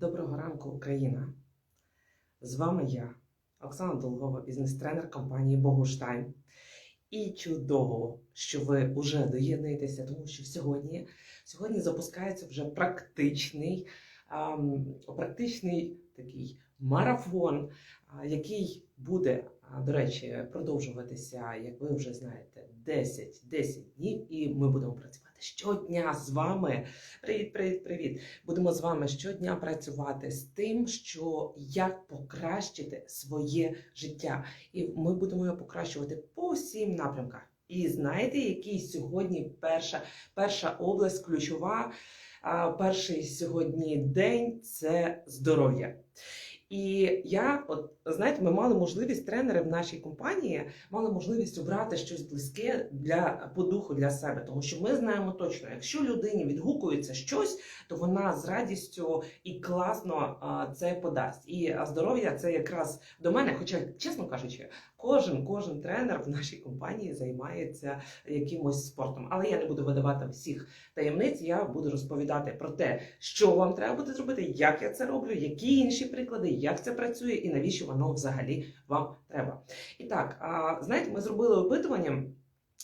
Доброго ранку, Україна! З вами я, Оксана Долгова, бізнес-тренер компанії Богуштайм. І чудово, що ви вже доєднуєтеся, тому що сьогодні, сьогодні запускається вже практичний, ам, практичний такий марафон, а, який буде, до речі, продовжуватися, як ви вже знаєте, 10, 10 днів, і ми будемо працювати щодня з вами. Привіт, привіт, привіт! Будемо з вами щодня працювати з тим, що як покращити своє життя. І ми будемо його покращувати по всім напрямках. І знаєте, який сьогодні перша, перша область ключова, перший сьогодні день це здоров'я. І я, от знаєте, ми мали можливість тренери в нашій компанії мали можливість обрати щось близьке для по духу для себе, тому що ми знаємо точно, якщо людині відгукується щось, то вона з радістю і класно це подасть. І здоров'я це якраз до мене. Хоча, чесно кажучи, кожен кожен тренер в нашій компанії займається якимось спортом. Але я не буду видавати всіх таємниць. Я буду розповідати про те, що вам треба буде зробити, як я це роблю, які інші приклади, як це працює і навіщо воно взагалі вам треба. І так, знаєте, ми зробили опитування.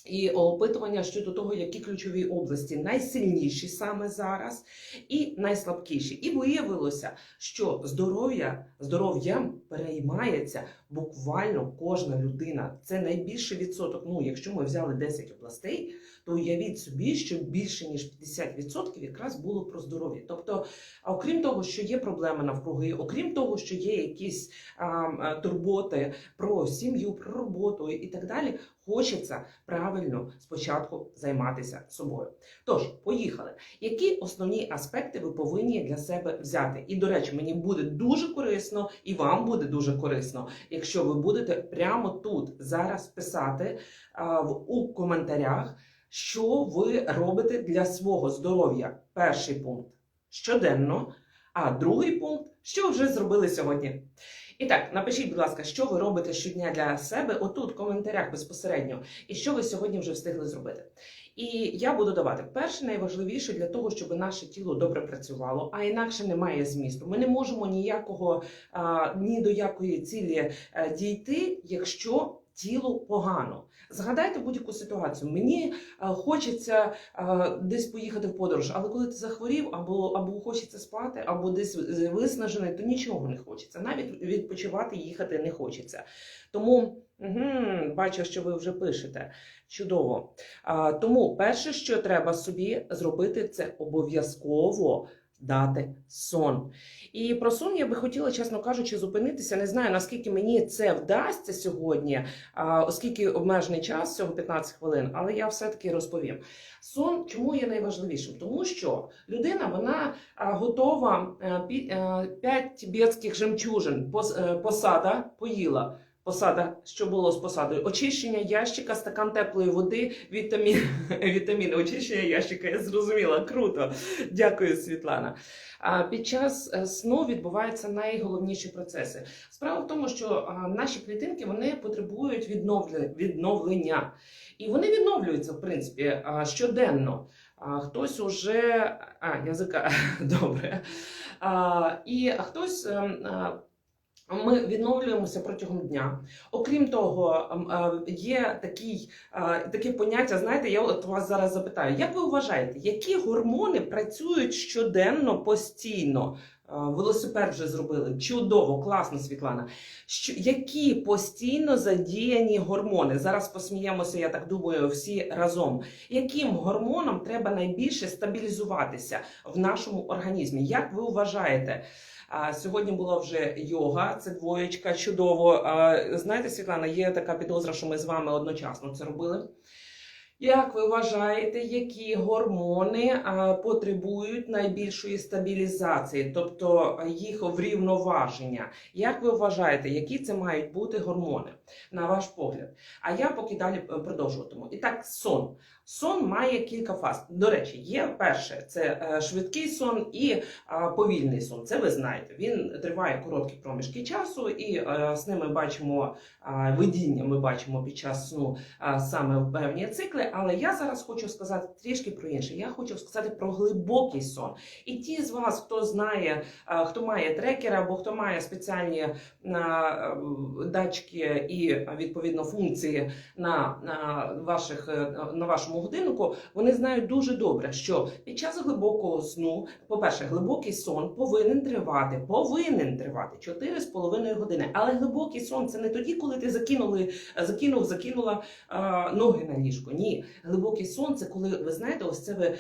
І опитування щодо того, які ключові області найсильніші саме зараз, і найслабкіші. І виявилося, що здоров'я здоров'ям переймається буквально кожна людина. Це найбільший відсоток. Ну, якщо ми взяли 10 областей, то уявіть собі, що більше ніж 50% якраз було про здоров'я. Тобто, окрім того, що є проблеми навкруги, окрім того, що є якісь а, турботи про сім'ю, про роботу і так далі, хочеться правильно спочатку займатися собою. Тож, поїхали. Які основні аспекти ви повинні для себе взяти? І, до речі, мені буде дуже корисно, і вам буде дуже корисно, якщо ви будете прямо тут зараз писати а, в у коментарях, що ви робите для свого здоров'я. Перший пункт щоденно, а другий пункт, що вже зробили сьогодні. І так, напишіть, будь ласка, що ви робите щодня для себе отут в коментарях безпосередньо, і що ви сьогодні вже встигли зробити. І я буду давати перше найважливіше для того, щоб наше тіло добре працювало, а інакше немає змісту. Ми не можемо ніякого ні до якої цілі а, дійти, якщо тілу погано. Згадайте будь-яку ситуацію. Мені а, хочеться а, десь поїхати в подорож, але коли ти захворів, або або хочеться спати, або десь виснажений, то нічого не хочеться. Навіть відпочивати їхати не хочеться. Тому угу, бачу, що ви вже пишете. Чудово. А, тому перше, що треба собі зробити, це обов'язково. Дати сон. І про сон я би хотіла, чесно кажучи, зупинитися. Не знаю, наскільки мені це вдасться сьогодні, оскільки обмежений час, всього 15 хвилин, але я все-таки розповім. Сон чому є найважливішим? Тому що людина вона готова 5 тибетських жемчужин, пос- е, посада поїла. Посада, що було з посадою? Очищення ящика, стакан теплої води, вітамін, вітаміни, очищення ящика. Я зрозуміла, круто. Дякую, Світлана. А під час е, сну відбуваються найголовніші процеси. Справа в тому, що наші клітинки вони потребують відновлення. І вони відновлюються, в принципі, щоденно. А, хтось уже. А, язика добре. А, і хтось. ем, ми відновлюємося протягом дня. Окрім того, ем, е, є такий, е, таке поняття. Знаєте, я от вас зараз запитаю, як ви вважаєте, які гормони працюють щоденно постійно? Е, Велосипед вже зробили чудово, класно, Світлана. Що які постійно задіяні гормони? Зараз посміємося, я так думаю, всі разом. Яким гормоном треба найбільше стабілізуватися в нашому організмі? Як ви вважаєте? А сьогодні була вже йога, це двоєчка, чудово. А, знаєте, Світлана, є така підозра, що ми з вами одночасно це робили. Як ви вважаєте, які гормони а, потребують найбільшої стабілізації, тобто їх врівноваження? Як ви вважаєте, які це мають бути гормони, на ваш погляд? А я поки далі е, продовжуватиму. І так, сон. Сон має кілька фаз. До речі, є перше це е, швидкий сон і е, повільний сон. Це ви знаєте. Він триває короткі проміжки часу, і з ними бачимо видіння. Ми бачимо під час сну саме в певні цикли. але я зараз хочу сказати трішки про інше. Я хочу сказати про глибокий сон. І ті з вас, хто знає, хто має трекери або хто має спеціальні датчики і відповідно функції на, на, ваших, е, на вашому годиннику, вони знають дуже добре, що під час глибокого сну, по-перше, глибокий сон повинен тривати, повинен тривати 4,5 години. Але глибокий сон це не тоді, коли ти закинули, закинув, закинула е, ноги на ліжко. Ні, глибокий сон це коли ви знаєте, ось це ви е,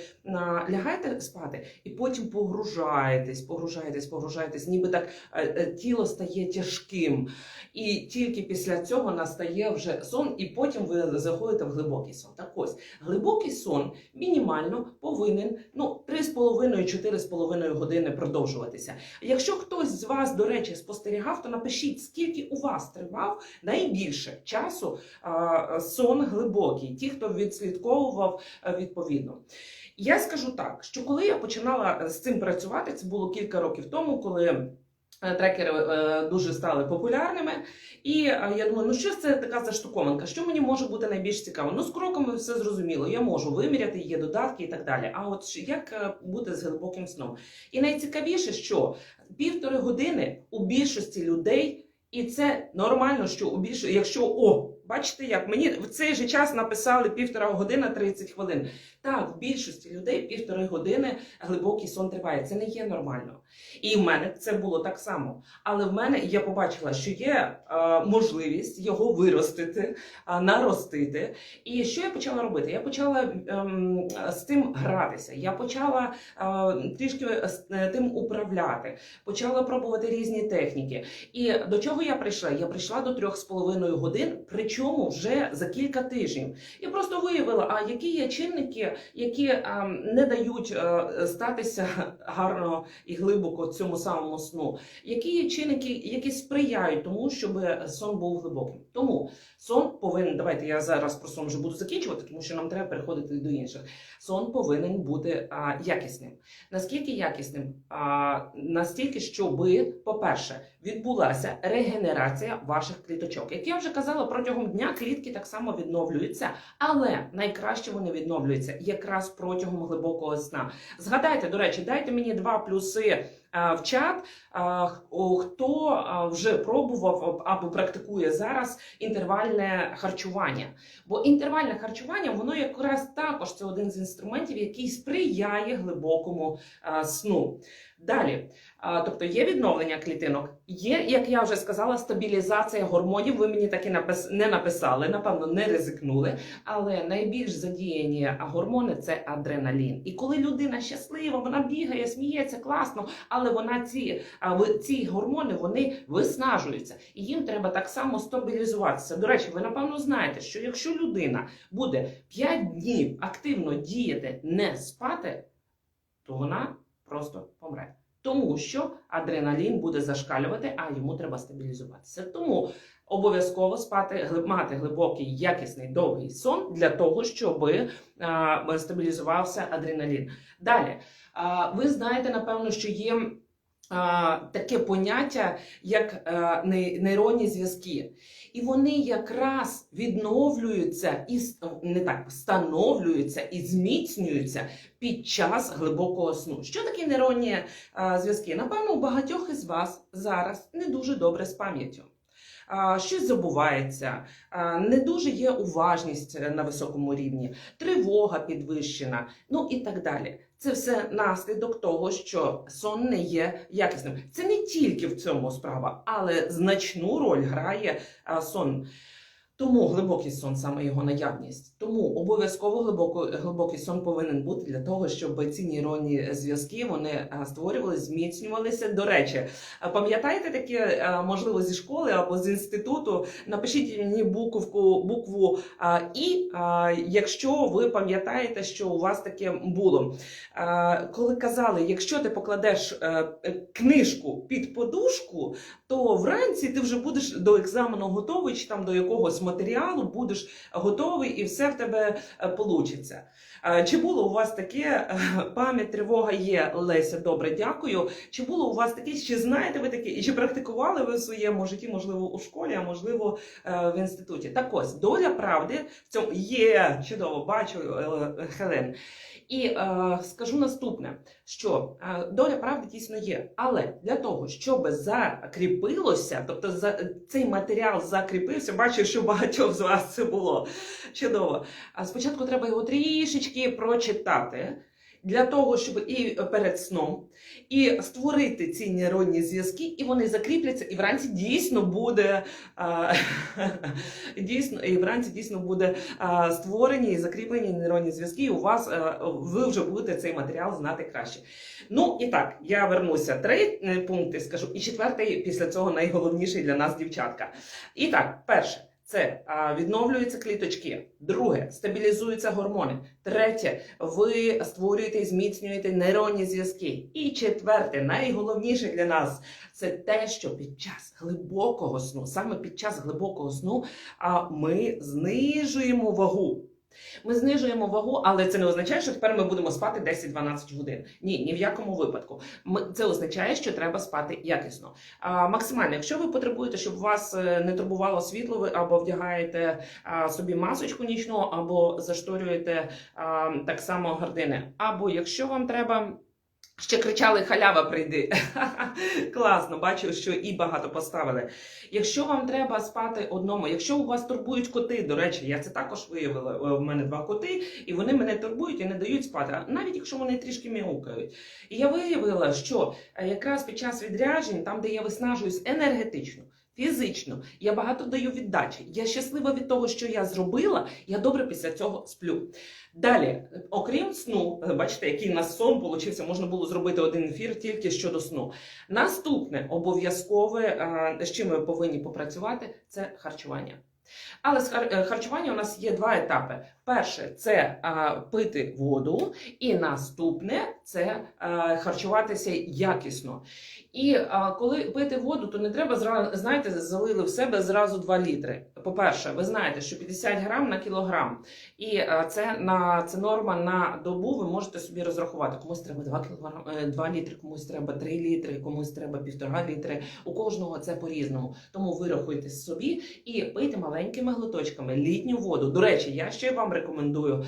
лягаєте спати і потім погружаєтесь, погружаєтесь, погружаєтесь, ніби так е, е, тіло стає тяжким. І тільки після цього настає вже сон, і потім ви заходите в глибокий сон. Так ось глибокий сон мінімально повинен ну 3,5-4,5 години продовжуватися. Якщо хтось з вас, до речі, спостерігав, то напишіть, скільки у вас тривав найбільше часу а, сон глибокий, ті, хто відслідковував е, відповідно. Я скажу так, що коли я починала з цим працювати, це було кілька років тому, коли трекери е, дуже стали популярними. І е, я думаю, ну що ж це така заштукованка? Що мені може бути найбільш цікаво? Ну, з кроками все зрозуміло. Я можу виміряти, є додатки і так далі. А от як е, бути з глибоким сном? І найцікавіше, що півтори години у більшості людей, і це нормально, що у більшості, якщо о, бачите, як мені в цей же час написали півтора година 30 хвилин. Так, в більшості людей півтори години глибокий сон триває. Це не є нормально. І в мене це було так само. Але в мене я побачила, що є е, можливість його виростити, е, наростити. І що я почала робити? Я почала ем, з тим гратися. Я почала е, трішки з е, тим управляти, почала пробувати різні техніки. І до чого я прийшла? Я прийшла до трьох з половиною годин, причому вже за кілька тижнів. Я просто виявила, а які є чинники, які ем, не дають е, статися гарно і глибоко цьому самому сну. Які є чинники, які сприяють тому, щоб сон був глибоким. Тому сон повинен. Давайте я зараз про сон вже буду закінчувати, тому що нам треба переходити до інших. Сон повинен бути а, якісним. Наскільки якісним? А, настільки, щоби, по-перше, відбулася регенерація ваших кліточок. Як я вже казала, протягом дня клітки так само відновлюються, але найкраще вони відновлюються якраз протягом глибокого сна. Згадайте, до речі, дайте мені два плюси в чат. о, Хто вже пробував або практикує зараз інтервальне харчування? Бо інтервальне харчування, воно якраз також це один з інструментів, який сприяє глибокому сну. Далі, тобто є відновлення клітинок, є, як я вже сказала, стабілізація гормонів. Ви мені таки не написали, напевно, не ризикнули. Але найбільш задіяні гормони це адреналін. І коли людина щаслива, вона бігає, сміється класно, але вона ці, ці гормони вони виснажуються, і їм треба так само стабілізуватися. До речі, ви напевно знаєте, що якщо людина буде 5 днів активно діяти, не спати, то вона просто помре. Тому що адреналін буде зашкалювати, а йому треба стабілізуватися. Тому обов'язково спати, мати глибокий, якісний, довгий сон для того, щоб стабілізувався адреналін. Далі, ви знаєте, напевно, що є таке поняття, як нейронні зв'язки. І вони якраз відновлюються і не так встановлюються і зміцнюються під час глибокого сну. Що таке нейронні зв'язки? Напевно, у багатьох із вас зараз не дуже добре з пам'яттю. Щось забувається, не дуже є уважність е, на високому рівні, тривога підвищена, ну і так далі. Це все наслідок того, що сон не є якісним. Це не тільки в цьому справа, але значну роль грає сон. Тому глибокий сон саме його наявність. Тому обов'язково глибокий сон повинен бути для того, щоб ці нейронні зв'язки вони створювалися, зміцнювалися. До речі, пам'ятаєте таке, можливо, зі школи або з інституту? Напишіть мені буковку, букву І, якщо ви пам'ятаєте, що у вас таке було. Коли казали, якщо ти покладеш е, е, книжку під подушку, то вранці ти вже будеш до екзамену готовий чи там до якогось матеріалу, будеш готовий і все в тебе вийде. Чи було у вас таке е, пам'ять, тривога є, Леся? Добре, дякую. Чи було у вас таке, чи знаєте ви таке, і чи практикували ви в своєму житті, можливо, у школі, а можливо, е, в інституті? Так ось доля правди в цьому є чудово, бачу е, Хелен. І е, скажу наступне: що е, доля правди дійсно є, але для того, щоб закріпилося, тобто за цей матеріал закріпився, бачу, що багатьох з вас це було чудово. А спочатку треба його трішечки прочитати. Для того, щоб і перед сном, і створити ці нейронні зв'язки, і вони закріпляться, і вранці дійсно буде а, дійсно, і вранці дійсно буде а, створені і закріплені нейронні зв'язки, і у вас а, ви вже будете цей матеріал знати краще. Ну і так, я вернуся три е, пункти, скажу, і четвертий після цього найголовніший для нас, дівчатка. І так, перше. Це а, відновлюються кліточки. Друге, стабілізуються гормони. Третє, ви створюєте і зміцнюєте нейронні зв'язки. І четверте, найголовніше для нас це те, що під час глибокого сну, саме під час глибокого сну, а ми знижуємо вагу. Ми знижуємо вагу, але це не означає, що тепер ми будемо спати 10-12 годин. Ні, ні в якому випадку. Це означає, що треба спати якісно. Максимально, якщо ви потребуєте, щоб вас е, не турбувало світло, ви або вдягаєте собі масочку нічну, або зашторюєте так само гардини. Або якщо вам треба. Ще кричали халява прийди. Класно, бачу, що і багато поставили. Якщо вам треба спати одному, якщо у вас турбують коти, до речі, я це також виявила. У мене два коти, і вони мене турбують і не дають спати, навіть якщо вони трішки мяукають. І я виявила, що е, якраз під час відряджень, там, де я виснажуюсь енергетично. Фізично я багато даю віддачі. Я щаслива від того, що я зробила. Я добре після цього сплю. Далі, окрім сну, бачите, який у нас сон получився, можна було зробити один ефір тільки щодо сну. Наступне обов'язкове, з чим ми повинні попрацювати, це харчування. Але з харчування у нас є два етапи. Перше це а, пити воду, і наступне це а, харчуватися якісно. І а, коли пити воду, то не треба знаєте, залили в себе зразу 2 літри. По-перше, ви знаєте, що 50 грам на кілограм, і це на це норма на добу. Ви можете собі розрахувати. Комусь треба 2 кілограм, 2 літри, комусь треба 3 літри, комусь треба 1,5 літри. У кожного це по-різному. Тому вирахуйте собі і пийте маленькими глоточками літню воду. До речі, я ще вам рекомендую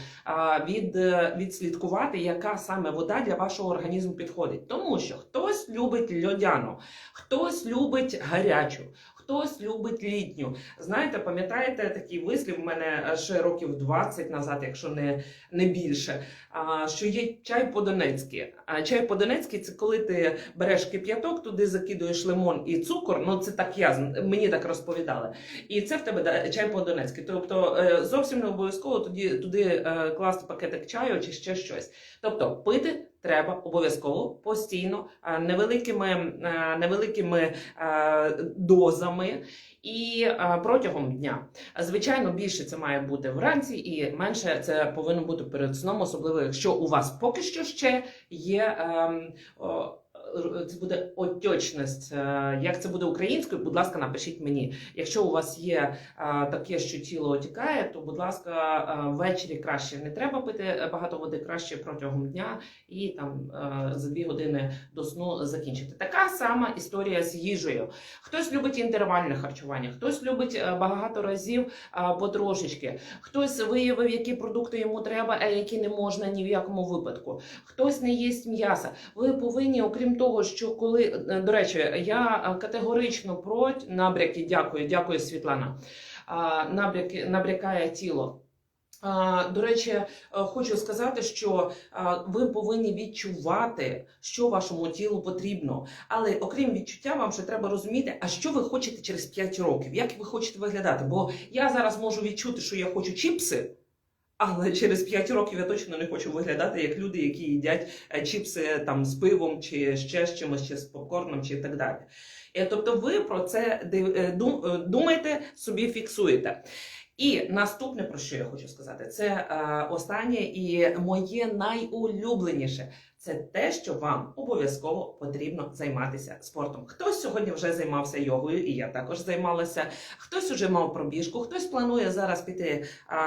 від, відслідкувати, яка саме вода для вашого організму підходить. Тому що хтось любить льодяну, хтось любить гарячу. Хтось любить літню. Знаєте, пам'ятаєте такий вислів в мене ще років 20 назад, якщо не не більше, що є чай по-донецьки. А чай по-донецьки це коли ти береш кип'яток, туди закидуєш лимон і цукор. Ну це так я мені так розповідали. І це в тебе чай по-донецьки. Тобто е, зовсім не обов'язково туди, туди е, класти пакетик чаю чи ще щось. Тобто пити треба обов'язково постійно е, невеликими невеликими дозами і протягом дня. Звичайно, більше це має бути вранці, і менше це повинно бути перед сном, особливо якщо у вас поки що ще є. Ем, це буде отечність. Е, як це буде українською? Будь ласка, напишіть мені. Якщо у вас є е, таке, що тіло отікає, то будь ласка, е, ввечері краще не треба пити багато води краще протягом дня і там за дві години до сну закінчити. Така сама історія з їжею. Хтось любить інтервальне харчування, хтось любить багато разів потрошечки, хтось виявив, які продукти йому треба, а які не можна ні в якому випадку. Хтось не їсть м'яса. Ви повинні, окрім того, що коли е, до речі, я е, категорично проти набряки, дякую, дякую, Світлана. Набряки набрякає тіло. До речі, е, хочу сказати, що ви повинні відчувати, що вашому тілу потрібно. Але окрім відчуття, вам ще треба розуміти, а що ви хочете через 5 років, як ви хочете виглядати. Бо я зараз можу відчути, що я хочу чіпси. Але через 5 років я точно не хочу виглядати як люди, які їдять е, чіпси там з пивом, чи ще з чимось, чи з попкорном, чи так далі. Е, тобто, ви про це е, думаєте, собі фіксуєте. І наступне, про що я хочу сказати, це останнє і моє найулюбленіше це те, що вам обов'язково потрібно займатися спортом. Хтось сьогодні вже займався йогою, і я також займалася. Хтось уже мав пробіжку, хтось планує зараз піти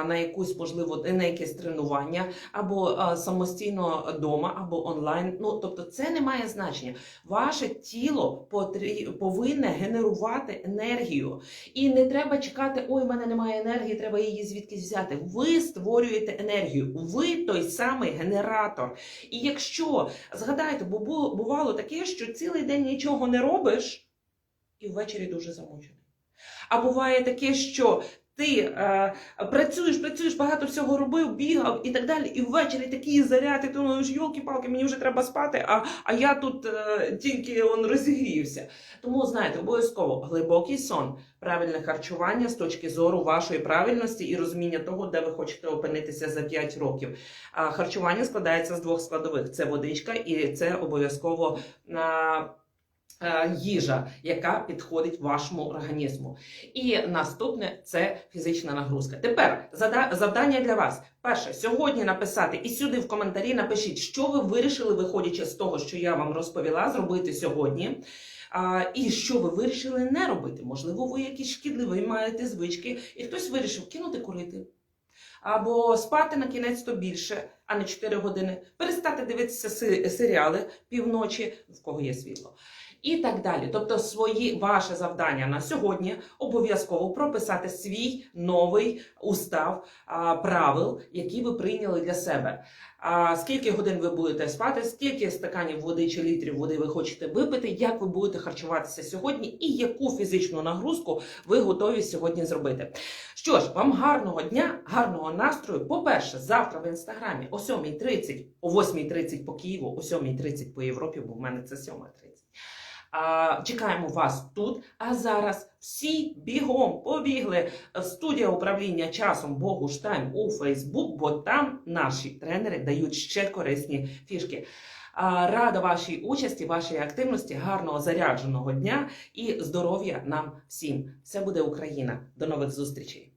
на якусь можливо на якесь тренування або самостійно вдома, або онлайн. Ну тобто, це не має значення. Ваше тіло повинне генерувати енергію, і не треба чекати, ой, в мене немає енергії, треба її звідкись взяти. Ви створюєте енергію, ви той самий генератор. І якщо згадайте, бо бувало таке, що цілий день нічого не робиш, і ввечері дуже замучений. А буває таке, що ти е, працюєш, працюєш, багато всього робив, бігав і так далі, і ввечері такі заряд, і ти думаєш, йолки-палки, мені вже треба спати, а, а я тут е, тільки он розігрівся. Тому знаєте, обов'язково глибокий сон, правильне харчування з точки зору вашої правильності і розуміння того, де ви хочете опинитися за 5 років. А харчування складається з двох складових: це водичка, і це обов'язково. е, Їжа, яка підходить вашому організму, і наступне це фізична нагрузка. Тепер завдання для вас. Перше, сьогодні написати і сюди в коментарі напишіть, що ви вирішили, виходячи з того, що я вам розповіла, зробити сьогодні. А, і що ви вирішили не робити? Можливо, ви якісь шкідливі маєте звички, і хтось вирішив кинути курити. Або спати на кінець то більше, а не 4 години, перестати дивитися серіали півночі, в кого є світло. І так далі. Тобто, свої ваше завдання на сьогодні обов'язково прописати свій новий устав правил, які ви прийняли для себе. А, скільки годин ви будете спати, скільки стаканів води чи літрів води ви хочете випити, як ви будете харчуватися сьогодні, і яку фізичну нагрузку ви готові сьогодні зробити. Що ж, вам гарного дня, гарного настрою. По-перше, завтра в інстаграмі о 7.30, о 8.30 по Києву, о 7.30 по Європі, бо в мене це 7.30. А, чекаємо вас тут. А зараз всі бігом побігли в студія управління часом Богуштайм у Фейсбук, бо там наші тренери дають ще корисні фішки. Рада вашій участі, вашій активності, гарного зарядженого дня і здоров'я нам всім. Все буде Україна. До нових зустрічей.